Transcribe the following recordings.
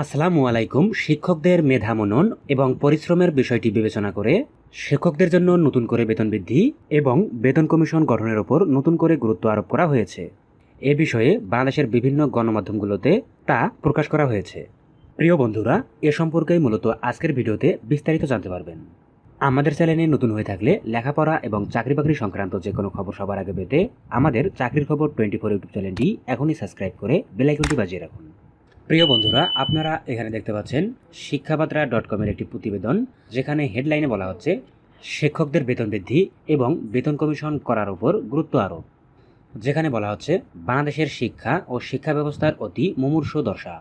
আসসালামু আলাইকুম, শিক্ষকদের মেধা মনন এবং পরিশ্রমের বিষয়টি বিবেচনা করে শিক্ষকদের জন্য নতুন করে বেতন বৃদ্ধি এবং বেতন কমিশন গঠনের ওপর নতুন করে গুরুত্ব আরোপ করা হয়েছে। এ বিষয়ে বাংলাদেশের বিভিন্ন গণমাধ্যমগুলোতে তা প্রকাশ করা হয়েছে। প্রিয় বন্ধুরা, এ সম্পর্কেই মূলত আজকের ভিডিওতে বিস্তারিত জানতে পারবেন। আমাদের চ্যানেলে নতুন হয়ে থাকলে লেখাপড়া এবং চাকরি বাকরি সংক্রান্ত যে কোনো খবর সবার আগে পেতে আমাদের চাকরির খবর টোয়েন্টি ফোর ইউটিউব চ্যানেলটি এখনই সাবস্ক্রাইব করে বেলাইকনটি বাজিয়ে রাখুন। প্রিয় বন্ধুরা, আপনারা এখানে দেখতে পাচ্ছেন শিক্ষাবাত্রা ডট কমের একটি প্রতিবেদন, যেখানে হেডলাইনে বলা হচ্ছে, শিক্ষকদের বেতন বৃদ্ধি এবং বেতন কমিশন করার উপর গুরুত্ব আরোপ যেখানে বলা হচ্ছে, বাংলাদেশের শিক্ষা ও শিক্ষা ব্যবস্থার অতি মুমূর্ষ দশা।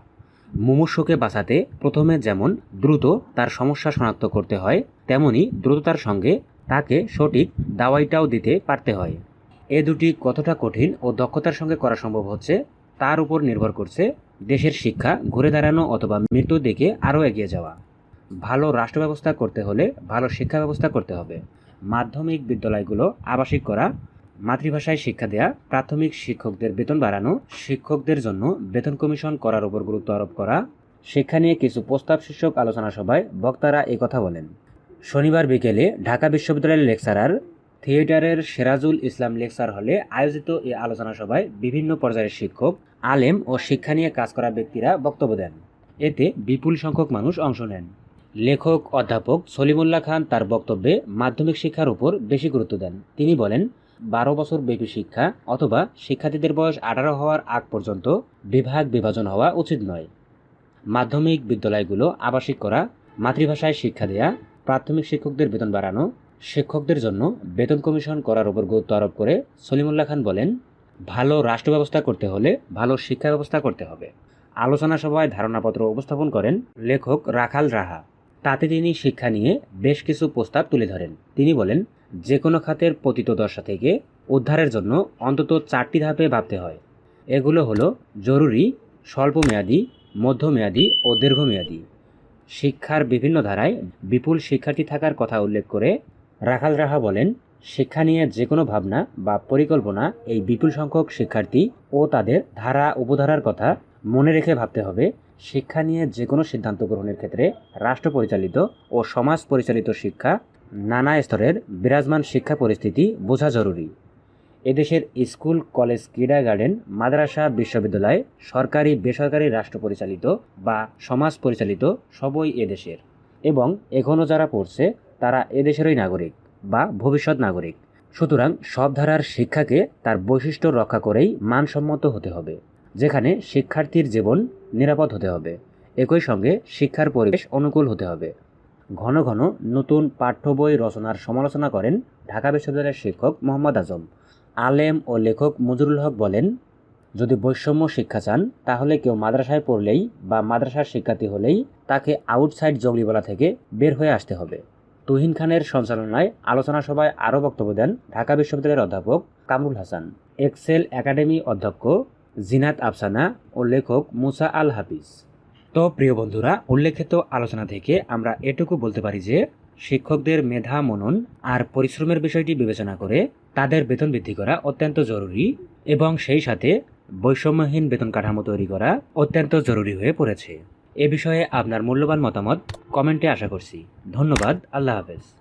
মুমূর্ষকে বাঁচাতে প্রথমে যেমন দ্রুত তার সমস্যা শনাক্ত করতে হয়, তেমনি দ্রুততার সঙ্গে তাকে সঠিক দাওয়াইটাও দিতে পারতে হয়। এ দুটি কতটা কঠিন ও দক্ষতার সঙ্গে করা সম্ভব হচ্ছে, তার উপর নির্ভর করছে দেশের শিক্ষা, ঘুরে দাঁড়ানো অথবা মৃত্যুর দিকে আরও এগিয়ে যাওয়া। ভালো রাষ্ট্র ব্যবস্থা করতে হলে ভালো শিক্ষা ব্যবস্থা করতে হবে। মাধ্যমিক বিদ্যালয়গুলো আবাসিক করা, মাতৃভাষায় শিক্ষা দেয়া, প্রাথমিক শিক্ষকদের বেতন বাড়ানো, শিক্ষকদের জন্য বেতন কমিশন করার উপর গুরুত্ব আরোপ করা। শিক্ষা নিয়ে কিছু প্রস্তাব শীর্ষক আলোচনা সভায় বক্তারা কথা বলেন। শনিবার বিকেলে ঢাকা বিশ্ববিদ্যালয়ের লেকচারার থিয়েটারের সেরাজুল ইসলাম লেকচার হলে আয়োজিত এই আলোচনা সভায় বিভিন্ন পর্যায়ের শিক্ষক, আলেম ও শিক্ষা নিয়ে কাজ করা ব্যক্তিরা বক্তব্য দেন। এতে বিপুল সংখ্যক মানুষ অংশ নেন। লেখক, অধ্যাপক সলিমুল্লাহ খান তার বক্তব্যে মাধ্যমিক শিক্ষার উপর বেশি গুরুত্ব দেন। তিনি বলেন, বারো বছর ব্যাপী শিক্ষা অথবা শিক্ষার্থীদের বয়স আঠারো হওয়ার আগ পর্যন্ত বিভাগ বিভাজন হওয়া উচিত নয়। মাধ্যমিক বিদ্যালয়গুলো আবাসিক করা, মাতৃভাষায় শিক্ষা দেয়া, প্রাথমিক শিক্ষকদের বেতন বাড়ানো শিক্ষকদের জন্য বেতন কমিশন করার উপর গুরুত্ব আরোপ করে সলিমুল্লাহ খান বলেন, ভালো রাষ্ট্র ব্যবস্থা করতে হলে ভালো শিক্ষা ব্যবস্থা করতে হবে। আলোচনা সভায় ধারণাপত্র উপস্থাপন করেন লেখক রাখাল রাহা। তাতে তিনি শিক্ষা নিয়ে বেশ কিছু প্রস্তাব তুলে ধরেন। তিনি বলেন, যে কোনো খাতের পতিত দশা থেকে উদ্ধারের জন্য অন্তত চারটি ধাপে ভাবতে হয়। এগুলো হলো জরুরি, স্বল্পমেয়াদী, মধ্যমেয়াদী ও দীর্ঘমেয়াদী। শিক্ষার বিভিন্ন ধারায় বিপুল শিক্ষার্থী থাকার কথা উল্লেখ করে রাখাল রাহা বলেন, শিক্ষা নিয়ে যে কোনো ভাবনা বা পরিকল্পনা এই বিপুল সংখ্যক শিক্ষার্থী ও তাদের ধারা উপধারার কথা মনে রেখে ভাবতে হবে। শিক্ষা নিয়ে যে কোনো সিদ্ধান্ত গ্রহণের ক্ষেত্রে রাষ্ট্র পরিচালিত ও সমাজ পরিচালিত শিক্ষা নানা স্তরের বিরাজমান শিক্ষা পরিস্থিতি বোঝা জরুরি। এদেশের স্কুল, কলেজ ক্রীড়া গার্ডেন মাদ্রাসা, বিশ্ববিদ্যালয়, সরকারি, বেসরকারি রাষ্ট্র পরিচালিত বা সমাজ পরিচালিত সবই এদেশের। এবং এখনও যারা পড়ছে তারা এদেশেরই নাগরিক বা ভবিষ্যৎ নাগরিক। সুতরাং সব ধারার শিক্ষাকে তার বৈশিষ্ট্য রক্ষা করেই মানসম্মত হতে হবে, যেখানে শিক্ষার্থীর জীবন নিরাপদ হতে হবে। একই সঙ্গে শিক্ষার পরিবেশ অনুকূল হতে হবে। ঘন ঘন নতুন পাঠ্য বই রচনার সমালোচনা করেন ঢাকা বিশ্ববিদ্যালয়ের শিক্ষক মোহাম্মদ আজম। আলেম ও লেখক মজুরুল হক বলেন, যদি বৈষম্য শিক্ষা চান, তাহলে কেউ মাদ্রাসায় পড়লেই বা মাদ্রাসার শিক্ষার্থী হলেই তাকে আউটসাইড জঙ্গলিবলা থেকে বের হয়ে আসতে হবে। তুহিন খানের সঞ্চালনায় আলোচনা সভায় আরও বক্তব্য দেন ঢাকা বিশ্ববিদ্যালয়ের অধ্যাপক কামরুল হাসান। এক্সেল একাডেমি অধ্যক্ষ জিনাত আফসানা ও লেখক মুসা আল হাফিজ। তো প্রিয় বন্ধুরা, উল্লেখিত আলোচনা থেকে আমরা এটুকু বলতে পারি যে, শিক্ষকদের মেধা, মনন আর পরিশ্রমের বিষয়টি বিবেচনা করে তাদের বেতন বৃদ্ধি করা অত্যন্ত জরুরি এবং সেই সাথে বৈষম্যহীন বেতন কাঠামো তৈরি করা অত্যন্ত জরুরি হয়ে পড়েছে। এ বিষয়ে আপনার মূল্যবান মতামত কমেন্টে আশা করছি। ধন্যবাদ আল্লাহ হাফেজ।